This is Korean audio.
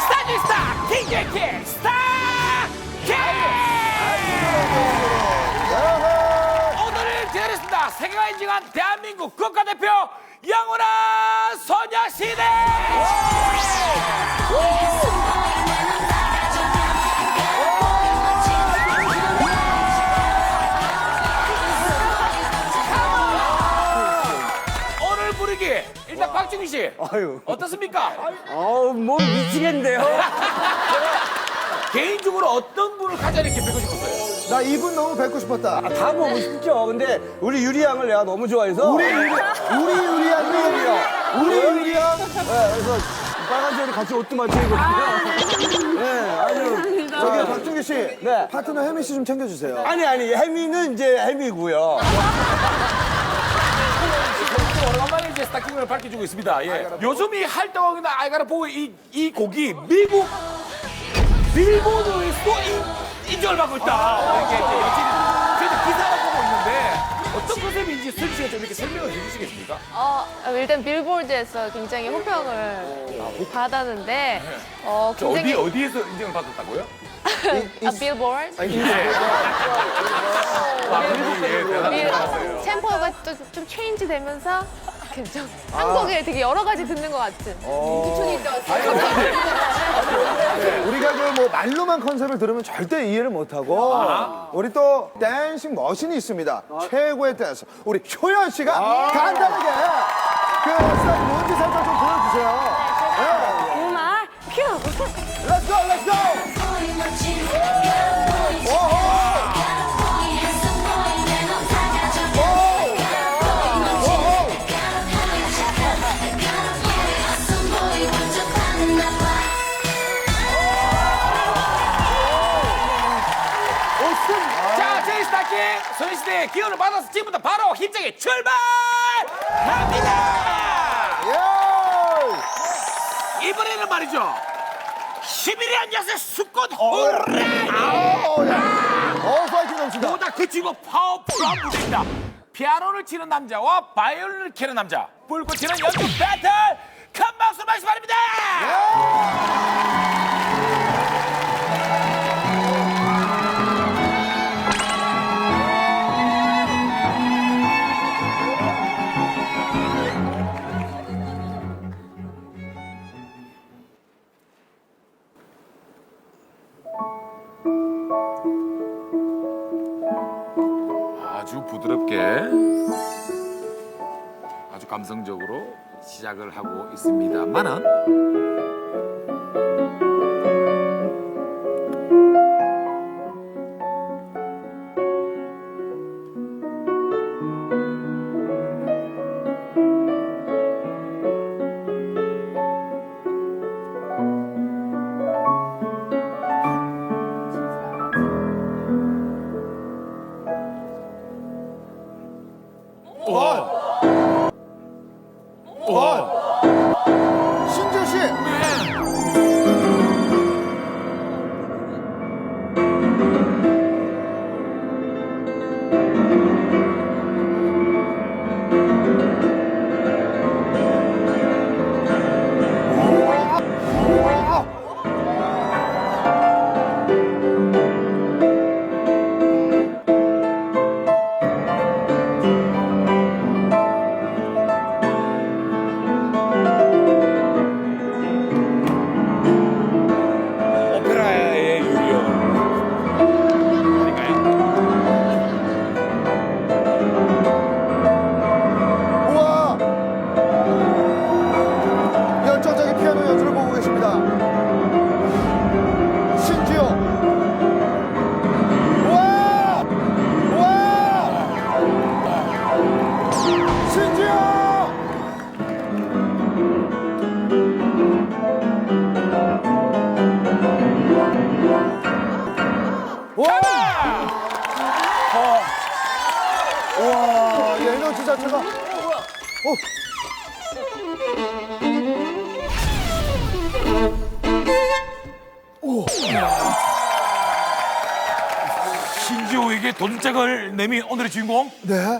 스타즈스타 킹킹킹 스타 킹! 오늘을 기다렸습니다. 세계가 인정한 대한민국 국가대표 영원한 소녀시대 박준희 씨 아유. 어떻습니까? 어우, 뭐 미치겠는데요? 개인적으로 어떤 분을 가장 이렇게 뵙고 싶었어요? 나 이분 너무 뵙고 싶었다. 아, 다 보고 싶죠. 근데 우리 유리 양을 내가 너무 좋아해서. 우리 유리, 우리 유리한 우리 유리 양. 우리 유리한 네, 그래서 빨간색으로 같이 옷도 맞춰 입었고요. 네, 아주. 저기 박준기 씨 네. 파트너 혜미 씨좀 챙겨주세요. 아니, 아니, 혜미는 이제 혜미고요. 이제 스타킹을 밝혀주고 있습니다. 예. 요즘 이 활동하고 있는 아이가를 보고 이, 이 곡이 미국 빌보드에서도 인- 인정을 받고 있다. 이렇게 이제 여친이 저희도 기사를 보고 있는데 어떤 컨셉인지 슬 씨가 좀 이렇게 설명을 해주시겠습니까? 어, 일단 빌보드에서 굉장히 호평을 받았는데 어, 저 어디 굉장히 어디에서 인정을 받았다고요? 아, 빌보드 아, 예, 대단히 빌- 받았어요. 템포가 또 좀 체인지 되면서 좀 한국에 되게 여러 가지 듣는 것 같은 유촌이 있어요. 우리가 그 뭐 말로만 컨셉을 들으면 절대 이해를 못하고 우리 또 댄싱 머신이 있습니다. 최고의 댄서 우리 효연 씨가 간단하게 그 스타일 뭔지 살짝 좀 보여주세요. 음악 큐! Let's go, let's go. 스타킹 소녀시대의 기운을 받아서 지금부터 바로 힘차게 출발합니다. 예! 이번에는 말이죠. 11년 여세 수권 호라 어, 야. 어, 파이팅 넘친다. 보다 그치고 파워풀한 무대입니다. 피아노를 치는 남자와 바이올린을 키는 남자 불꽃 튀는 연주 배틀 큰 박수 말씀 바랍니다. 아 부드럽게 아주 감성적으로 시작을 하고 있습니다만은 신 와, 이 에너지 자체가. 어, 신지호에게 도전장을 내민 오늘의 주인공 네.